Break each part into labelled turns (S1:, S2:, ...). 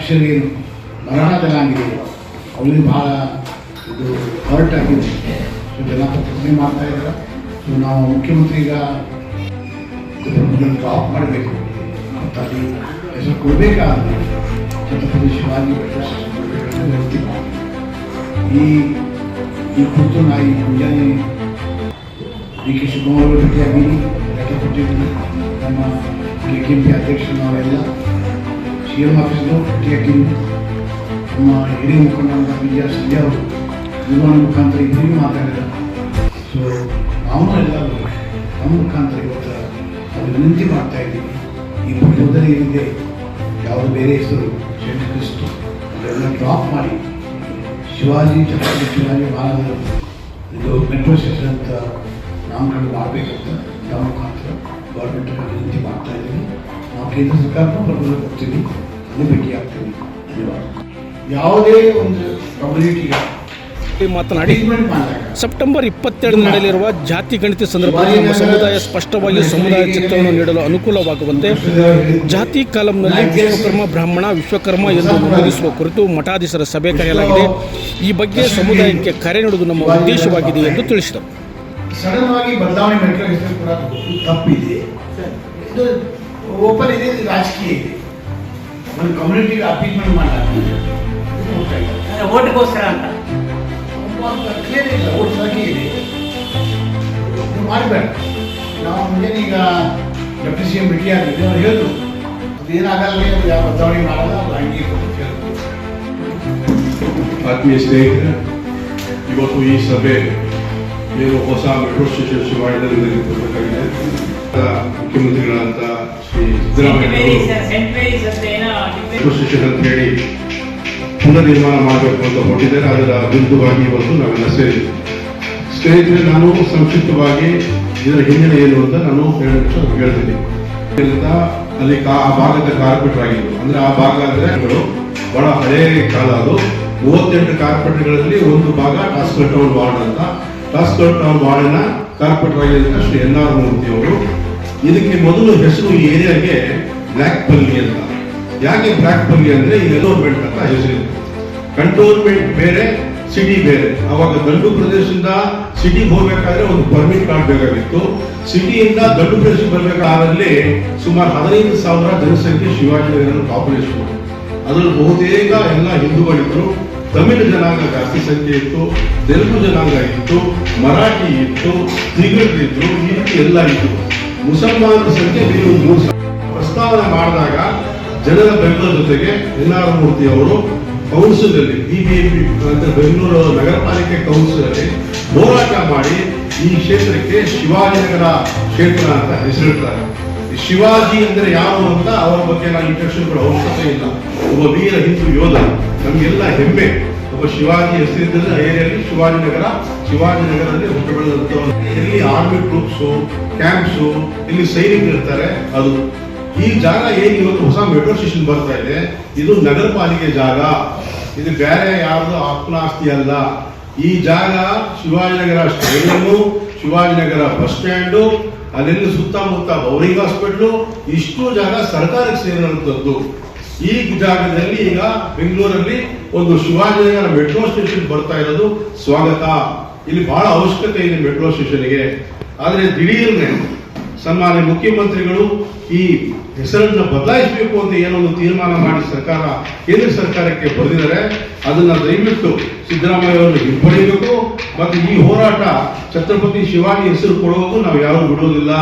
S1: ಅಕ್ಷರೇನು ಮರಣದಲ್ಲ ಆಗಿದೆ ಅವಳಿಗೆ ಭಾಳ ಇದು ಹರ್ಟ್ ಆಗಿದೆ ಸೊ ಜನ ಪ್ರತಿಭಟನೆ ಮಾಡ್ತಾ ಇದ್ದಾರೆ. ಸೊ ನಾವು ಮುಖ್ಯಮಂತ್ರಿ ಈಗ ಡ್ರಾಪ್ ಮಾಡಬೇಕು. ಅಂತ ಅಲ್ಲಿ ಹೆಸರು ಕೊಡಬೇಕಾದ್ರೆ ಛತ್ರಪತಿ ಶಿವಾಜಿ ಪ್ರಶಸ್ತಿ ವಿನಂತಿ ಮಾಡಿ ಈ ಈ ಕುರಿತು ನಾ ಈ ಮುಂಜಾನೆ ಡಿ ಕೆ ಶಿವಕುಮಾರ್ ಅವರು ಭೇಟಿಯಾಗಿದ್ದೀನಿ ಲೆಟರ್ ಕೊಟ್ಟಿದ್ದೀನಿ. ನಮ್ಮ ಕೆ ಕೆ ಪಿ ಅಧ್ಯಕ್ಷರವರೆಲ್ಲ ಸಿ ಎಂ ಆಫೀಸ್ಗೂ ಭೇಟಿಯಾಗಿದ್ದೀನಿ ನಮ್ಮ ಹಿರಿಯ ಮುಖಂಡರಾದ ವಿಜಯ ಸಂಜಯ್ ಅವರು ವಿಮಾನ ಮುಖಾಂತರ ಇಬ್ಬರಿಗೂ ಮಾತಾಡಿದ್ದಾರೆ ಸೊ ನಾವು ಎಲ್ಲರೂ ನಮ್ಮ ಮುಖಾಂತರ ಇವತ್ತು ಅದು ವಿನಂತಿ ಮಾಡ್ತಾ ಇದ್ದೀವಿ ಈ ಪ್ರಚೋದನೆ ಏನಿದೆ ಯಾವುದು ಬೇರೆ ಹೆಸರು ಶೆಟ್ಟಿ ಕ್ರಿಸ್ತು ಅದೆಲ್ಲ ಡ್ರಾಪ್ ಮಾಡಿ ಶಿವಾಜಿ ಛತ್ರಪತಿ ಶಿವಾಜಿ ಮಹಾರಾಜರು ಇದು ಮೆಟ್ರೋ ಸ್ಟೇಷನ್ ಅಂತ ನಾಮಕರಣ ಮಾಡಬೇಕಂತ ನಮ್ಮ ಮುಖಾಂತರ ಗೌರ್ಮೆಂಟ್ ವಿನಂತಿ ಮಾಡ್ತಾ ಇದ್ದೀವಿ ನಾವು ಕೇಂದ್ರ ಸರ್ಕಾರಕ್ಕೂ ಬರ್ಬೋದು ಕೊಡ್ತೀವಿ ಭೇಟಿ ಆಗ್ತೀವಿ. ಯಾವುದೇ ಒಂದು ಕಮ್ಯುನಿಟಿಗೆ
S2: ಮಾತನಾಡಿ ಸೆಪ್ಟೆಂಬರ್ ಇಪ್ಪತ್ತೆರಡು ನಡೆಯಲಿರುವ ಜಾತಿ ಗಣಿತ ಸಂದರ್ಭದಲ್ಲಿ ನಮ್ಮ ಸಮುದಾಯ ಸ್ಪಷ್ಟವಾಗಿ ಸಮುದಾಯ ಚಿತ್ರವನ್ನು ನೀಡಲು ಅನುಕೂಲವಾಗುವಂತೆ ಜಾತಿ ಕಾಲಂನಲ್ಲಿ ವಿಶ್ವಕರ್ಮ ಬ್ರಾಹ್ಮಣ ವಿಶ್ವಕರ್ಮ ಎಂದು ನಮೂದಿಸುವ ಕುರಿತು ಮಠಾಧೀಶರ ಸಭೆ ಕರೆಯಲಾಗಿದೆ. ಈ ಬಗ್ಗೆ ಸಮುದಾಯಕ್ಕೆ ಕರೆ ನೀಡುವುದು ನಮ್ಮ ಉದ್ದೇಶವಾಗಿದೆ ಎಂದು ತಿಳಿಸಿದರು.
S1: ಸಡನ್ ಬದಲಾವಣೆ ಮೆಟ್ರೋ ಹೆಸರು ಕೂಡ ತಪ್ಪಿದೆ. ಇದು ಓಪನ್ ಇದೆ ರಾಜಕೀಯ ಇದೆ. ಒಂದು ಕಮ್ಯುನಿಟಿಗೆ ಅಪೀಸ್ಮೆಂಟ್ ಮಾಡಲಾಗ್ತದೆ ಇದು ಹೋಗ್ತಾ ಇಲ್ಲ.
S3: ಅಂದ್ರೆ ಓಟ್ಗೋಸ್ಕರ ಅಂತ
S1: ಒಂದು clear ಇಲ್ಲ ಓಟ್ ಸಂಖ್ಯೆ ಇದೆ ನೀವು ಮಾಡಬೇಡ ನಾವು ಮುಂಜಾನೆ ಈಗ ಡೆಪ್ಟಿ ಸಿ ಎಂ ಭೇಟಿ ಆಗಿದ್ವಿ ಅವ್ರು ಹೇಳಿದ್ರು ಅದೇನಾಗಲ್ಲ ಅದು ಯಾವ ಬದಲಾವಣೆ ಮಾಡಲ್ಲ ಅದು ಹಂಗೆ ಇರುತ್ತೆ ಅಂತ ಹೇಳಿದ್ರು.
S4: ಆತ್ಮೀಯ ಸ್ನೇಹಿತರೆ ಇವತ್ತು ಈ ಸಭೆ ಏನು ಹೊಸ ಮೆಟ್ರೋ ಸ್ಟೇಷನ್ ನಿಮಗೆ ಕೊಡಬೇಕಾಗಿದೆ ಮುಖ್ಯಮಂತ್ರಿಗಳಾದಂಥ ಶ್ರೀ ಸಿದ್ದರಾಮಯ್ಯ ಮೆಟ್ರೋ ಸ್ಟೇಷನ್ ಅಂತ ಹೇಳಿ ಪುನರ್ ನಿರ್ಮಾಣ ಮಾಡಬೇಕು ಅಂತ ಹೊರಟಿದ್ದಾರೆ. ಅದರ ವಿರುದ್ಧವಾಗಿ ಇವತ್ತು ನಾವೆಲ್ಲ ಸೇರಿ ಸ್ನೇಹಿತರೆ ನಾನು ಸಂಕ್ಷಿಪ್ತವಾಗಿ ಇದರ ಹಿನ್ನೆಲೆ ಏನು ಅಂತ ನಾನು ಹೇಳ- ಹೇಳ್ತೀನಿ. ಅಲ್ಲಿ ಕಾ- ಆ ಭಾಗದ ಕಾರ್ಪೊರೇಟರ್ ಆಗಿದ್ದು ಅಂದ್ರೆ ಆ ಭಾಗ ಅಂದ್ರೆ ಬಹಳ ಹಳೆಯ ಕಾಲ ಅದು. ಮೂವತ್ತೆಂಟು ಕಾರ್ಪೊರೇಟರ್ಗಳಲ್ಲಿ ಒಂದು ಭಾಗ ಟಾಸ್ಕರ್ ಟೌನ್ ವಾರ್ಡ್ ಅಂತ ಟಾಸ್ಕರ್ ನಾವು ಬಾಳೆನ ಕಾರ್ಪೊರೇಟರ್ ಆಗಿದ್ದ ಶ್ರೀ ಎನ್ ಆರ್ ಮೂರ್ತಿ ಅವರು ಇದಕ್ಕೆ ಮೊದಲು ಹೆಸರು ಏರಿಯಾಗೆ ಬ್ಲ್ಯಾಕ್ ಪಲ್ಲಿ ಅಂತ. ಯಾಕೆ ಬ್ಲ್ಯಾಕ್ ಪಲ್ಲಿ ಅಂದ್ರೆ ಈ ಕಂಟೋನ್ಮೆಂಟ್ ಅಂತ ಹೆಸರು. ಕಂಟೋನ್ಮೆಂಟ್ ಬೇರೆ ಸಿಟಿ ಬೇರೆ. ಅವಾಗ ದಂಡು ಪ್ರದೇಶದಿಂದ ಸಿಟಿಗೆ ಹೋಗ್ಬೇಕಾದ್ರೆ ಒಂದು ಪರ್ಮಿಟ್ ಕಾರ್ಡ್ ಬೇಕಾಗಿತ್ತು. ಸಿಟಿಯಿಂದ ದಂಡು ಪ್ರದೇಶಕ್ಕೆ ಬರಬೇಕಾದಲ್ಲಿ ಸುಮಾರು ಹದಿನೈದು ಸಾವಿರ ಜನಸಂಖ್ಯೆ ಶಿವಾಜಿನಗರ ಪಾಪ್ಯುಲೇಷನ್ ಅದರಲ್ಲಿ ಬಹುತೇಕ ಎಲ್ಲ ಹಿಂದೂಗಳಿದ್ರು. ತಮಿಳು ಜನಾಂಗ ಜಾಸ್ತಿ ಸಂಖ್ಯೆ ಇತ್ತು, ತೆಲುಗು ಜನಾಂಗ ಇತ್ತು, ಮರಾಠಿ ಇತ್ತು ಇದ್ರು, ಈ ರೀತಿ ಎಲ್ಲ ಇತ್ತು ಮುಸಲ್ಮಾನರ ಸಂಖ್ಯೆ ನೀವು ಮೂರು. ಪ್ರಸ್ತಾವನೆ ಮಾಡಿದಾಗ ಜನರ ಬೆಂಬಲ ಜೊತೆಗೆ ಎನ್ ಮೂರ್ತಿ ಅವರು ಕೌನ್ಸಿಲ್ ಅಲ್ಲಿ ಪಿ ಅಂದ್ರೆ ಬೆಂಗಳೂರು ನಗರ ಪಾಲಿಕೆ ಕೌನ್ಸಿಲ್ ಅಲ್ಲಿ ಹೋರಾಟ ಮಾಡಿ ಈ ಕ್ಷೇತ್ರಕ್ಕೆ ಶಿವಾಜಿನಗರ ಕ್ಷೇತ್ರ ಅಂತ ಹೆಸರಿಡ್ತಾರೆ ಶಿವಾಜಿ ಅಂದ್ರೆ ಯಾರು ಅಂತ ಅವರ ಬಗ್ಗೆ ನಾವು ಇಂಟ್ರೆಕ್ಷನ್ ಕೊಡೋ ಅವಶ್ಯಕತೆ ಇಲ್ಲ ಒಬ್ಬ ವೀರ ಹಿಂದೂ ಯೋಧ, ನಮಗೆಲ್ಲ ಹೆಮ್ಮೆ. ಒಬ್ಬ ಶಿವಾಜಿ ಹೆಸರಿದ್ದಲ್ಲಿ ಏರಿಯಲ್ಲಿ ಶಿವಾಜಿನಗರ ನಗರದಲ್ಲಿ ಹುಟ್ಟು ಬೆಳೆದಂತ ಇಲ್ಲಿ ಆರ್ಮಿ ಟ್ರೂಪ್ಸು ಕ್ಯಾಂಪ್ಸು ಇಲ್ಲಿ ಸೈನಿಕರು ಇರ್ತಾರೆ. ಅದು ಈ ಜಾಗ ಏನು ಇವತ್ತು ಹೊಸ ಮೆಟ್ರೋ ಸ್ಟೇಷನ್ ಬರ್ತಾ ಇದೆ? ಇದು ನಗರ ಪಾಲಿಕೆ ಜಾಗ. ಇದು ಬೇರೆ ಯಾರ್ದು ಆಸ್ತಿ ಅಲ್ಲ. ಈ ಜಾಗ Shivajinagar stadium Shivajinagar bus stand ಅಲ್ಲಿಂದ ಸುತ್ತಮುತ್ತ ಬೌರಿಂಗ್ ಹಾಸ್ಪಿಟ್ಲು ಇಷ್ಟು ಜಾಗ ಸರ್ಕಾರಕ್ಕೆ ಸೇರಿರುವಂಥದ್ದು ಈ ಜಾಗದಲ್ಲಿ ಈಗ ಬೆಂಗಳೂರಲ್ಲಿ ಒಂದು ಶಿವಾಜಿನಗರ ಮೆಟ್ರೋ ಸ್ಟೇಷನ್ ಬರ್ತಾ ಇರೋದು ಸ್ವಾಗತ. ಇಲ್ಲಿ ಬಹಳ ಅವಶ್ಯಕತೆ ಇದೆ ಮೆಟ್ರೋ ಸ್ಟೇಷನ್ಗೆ. ಆದರೆ ದಿಢೀರ್ನೆ ಸನ್ಮಾನ್ಯ ಮುಖ್ಯಮಂತ್ರಿಗಳು ಈ ಹೆಸರನ್ನ ಬದಲಾಯಿಸಬೇಕು ಅಂತ ಏನೋ ಒಂದು ತೀರ್ಮಾನ ಮಾಡಿ ಸರ್ಕಾರ, ಕೇಂದ್ರ ಸರ್ಕಾರಕ್ಕೆ ಬರೆದಿದ್ದಾರೆ. ಅದನ್ನ ದಯವಿಟ್ಟು ಸಿದ್ದರಾಮಯ್ಯ ಅವರು ಹಿಂಪಡೆಯಬೇಕು. ಮತ್ತು ಈ ಹೋರಾಟ ಛತ್ರಪತಿ ಶಿವಾಜಿ ಹೆಸರು ಕೊಡುವುದು ನಾವು ಯಾರು ಬಿಡುವುದಿಲ್ಲ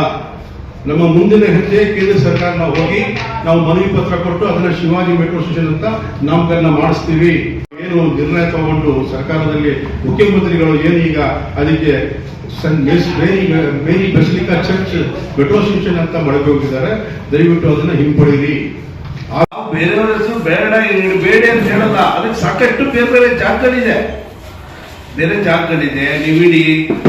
S4: ನಮ್ಮ ಮುಂದಿನ ಹೆಜ್ಜೆ ಕೇಂದ್ರ ಸರ್ಕಾರ ನಾವು ಹೋಗಿ ನಾವು ಮನವಿ ಪತ್ರ ಕೊಟ್ಟು ಅದನ್ನ ಶಿವಾಜಿ ಮೆಟ್ರೋ ಸ್ಟೇಷನ್ ಅಂತ ನಾಮಕರಣ ಮಾಡಿಸ್ತೀವಿ. ಏನು ನಿರ್ಣಯ ತಗೊಂಡು ಸರ್ಕಾರದಲ್ಲಿ ಮುಖ್ಯಮಂತ್ರಿಗಳು ಏನು ಈಗ ಅದಕ್ಕೆ Mary basilica church metro station ಅಂತ ಮಳೆ ಹೋಗಿದ್ದಾರೆ. ದಯವಿಟ್ಟು ಅದನ್ನ
S5: ಹಿಂಪಡೆಯಿರಿ. ಬೇರೆಯವರ ಬೇಡ ಬೇಡ ಅಂತ ಹೇಳಲ್ಲ. ಅದಕ್ಕೆ ಸಾಕಷ್ಟು ಬೇರೆ ಬೇರೆ ಜಾಗಗಳಿದೆ. ಬೇರೆ ಜಾಗಗಳಿದೆ ನೀವು ಇಡಿ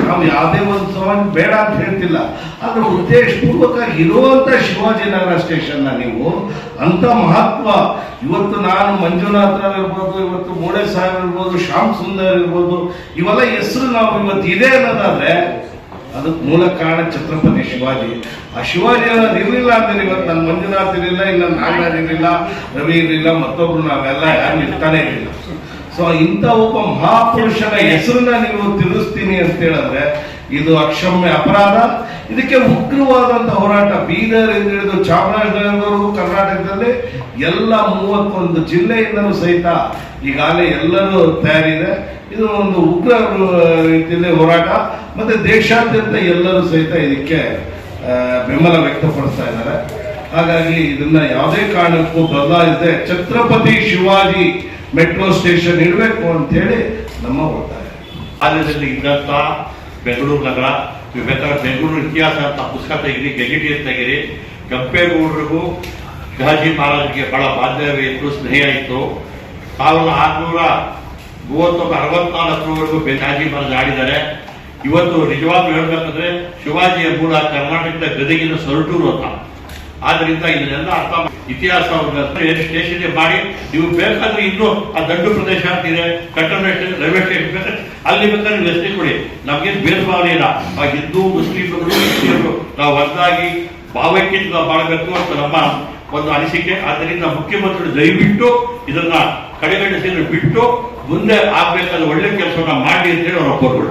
S5: ನಾವು ಯಾವುದೇ ಒಂದು ಸವಾಲು ಬೇಡ ಅಂತ ಹೇಳ್ತಿಲ್ಲ. ಆದ್ರೆ ಉದ್ದೇಶಪೂರ್ವಕ ಇರುವಂತ ಶಿವಾಜಿನಗರ ಸ್ಟೇಷನ್ ನೀವು ಅಂತ ಮಹತ್ವ. ಇವತ್ತು ನಾನು ಮಂಜುನಾಥ್ ರಾವ್ ಇರ್ಬೋದು, ಇವತ್ತು ಮೋಡೆ ಸಾಹೇಬ್ ಇರ್ಬೋದು, ಶ್ಯಾಮ್ ಸುಂದರ್ ಇರ್ಬೋದು, ಇವೆಲ್ಲ ಹೆಸರು ನಾವು ಇವತ್ತು ಇದೆ ಅನ್ನೋದಾದ್ರೆ, ಅದಕ್ಕೆ ಮೂಲ ಕಾರಣ ಛತ್ರಪತಿ ಶಿವಾಜಿ. ಆ ಶಿವಾಜಿ ಅನ್ನೋದು ಇರಲಿಲ್ಲ ಅಂದ್ರೆ ಇವತ್ತು ನನ್ನ ಮಂಜುನಾಥ್ ಇರಲಿಲ್ಲ, ಇಲ್ಲ ನಾಗರಾಜ್ ಇರಲಿಲ್ಲ, ರವಿ ಇರಲಿಲ್ಲ, ಮತ್ತೊಬ್ರು ನಾವೆಲ್ಲ ಯಾರು ಇರ್ತಾನೆ ಇರಲಿಲ್ಲ. ಸೊ ಇಂಥ ಒಬ್ಬ ಮಹಾಪುರುಷನ ಹೆಸರನ್ನ ನೀವು ತಿಳಿಸ್ತೀನಿ ಅಂತ ಹೇಳಿದ್ರೆ, ಇದು ಅಕ್ಷಮ್ಯ ಅಪರಾಧ. ಇದಕ್ಕೆ ಉಗ್ರವಾದಂತ ಹೋರಾಟ ಬೀದರ್ ಎಂದು ಹಿಡಿದು ಚಾಮರಾಜನಗರವರೆಗೂ ಕರ್ನಾಟಕದಲ್ಲಿ ಎಲ್ಲ ಮೂವತ್ತೊಂದು ಜಿಲ್ಲೆಯಿಂದಲೂ ಸಹಿತ ಈಗಾಗಲೇ ಎಲ್ಲರೂ ತಯಾರಿದೆ. ಇದು ಒಂದು ಉಗ್ರ ರೀತಿಯಲ್ಲಿ ಹೋರಾಟ. ಮತ್ತೆ ದೇಶಾದ್ಯಂತ ಎಲ್ಲರೂ ಸಹಿತ ಇದಕ್ಕೆ ಬೆಂಬಲ ವ್ಯಕ್ತಪಡಿಸ್ತಾ ಇದ್ದಾರೆ. ಹಾಗಾಗಿ ಇದನ್ನ ಯಾವುದೇ ಕಾರಣಕ್ಕೂ ಬದಲಾಯಿಸದೆ ಛತ್ರಪತಿ ಶಿವಾಜಿ ಮೆಟ್ರೋ ಸ್ಟೇಷನ್ ಇರಬೇಕು ಅಂತ ಹೇಳಿ ನಮ್ಮ ಒತ್ತಾಯ.
S6: ಬಾಲ್ಯದಲ್ಲಿ ಇದ್ದಂತ ಬೆಂಗಳೂರು ನಗರ ಬೇಕಾದ್ರೆ ಬೆಂಗಳೂರು ಇತಿಹಾಸ ಅಂತ ಪುಸ್ತಕ ತೆಗಿರಿ ಗೆಜಿಟಿಯರ್ ತೆಗಿರಿ ಕೆಂಪೇಗೌಡರಿಗೂ ಶಿವಾಜಿ ಮಹಾರಾಜರಿಗೆ ಬಹಳ ಬಾಂಧವ್ಯ ಇತ್ತು, ಸ್ನೇಹ ಇತ್ತು. ಸಾವಿರದ ಆರುನೂರ ಮೂವತ್ತೊಂದು, ಅರವತ್ನಾಲ್ಕರವರೆಗೂ ಶಿವಾಜಿ ಮಹಾರಾಜ್ ಆಡಿದ್ದಾರೆ ಇವತ್ತು ನಿಜವಾಗ್ಲೂ ಹೇಳ್ಬೇಕಂದ್ರೆ ಶಿವಾಜಿಯ ಮೂಲ ಕರ್ನಾಟಕದ ಗದಗಿನ ಸೊರಟೂರು ಅಂತ. ಆದ್ರಿಂದ ಇದನ್ನೆಲ್ಲ ಅರ್ಥ ಇತಿಹಾಸವನ್ನು ಇತಿಹಾಸ ಸ್ಟೇಷನ್ ಮಾಡಿ. ನೀವು ಬೇಕಾದ್ರೆ ಇನ್ನು ಆ ದಂಡು ಪ್ರದೇಶ ಅಂತಿದೆ ಕಟ್ಟಡ ರೈಲ್ವೆ ಸ್ಟೇಷನ್ ಬೇಕಾದ್ರೆ ಅಲ್ಲಿ ಬೇಕಾದ್ರೆ ನೀವು ಕೊಡಿ. ನಮ್ಗೇನು ಭೇದ ಭಾವನೆ ಇಲ್ಲ. ಆ ಹಿಂದೂ, ಮುಸ್ಲಿಮರು ಕ್ರಿಶ್ಚಿಯರು ನಾವು ಒಂದಾಗಿ ಭಾವೈಕ್ಯತೆ ಮಾಡಬೇಕು ಅಂತ ನಮ್ಮ ಒಂದು ಅನಿಸಿಕೆ. ಆದ್ದರಿಂದ ಮುಖ್ಯಮಂತ್ರಿಗಳು ದಯವಿಟ್ಟು ಇದನ್ನ ಕಡೆಗಣಿಸಿದ್ರು ಬಿಟ್ಟು ಮುಂದೆ ಆಗ್ಬೇಕಾದ ಒಳ್ಳೆ ಕೆಲಸವನ್ನ ಮಾಡಿ ಅಂತ ಹೇಳಿ ಅವ್ರ ಒಪ್ಪರು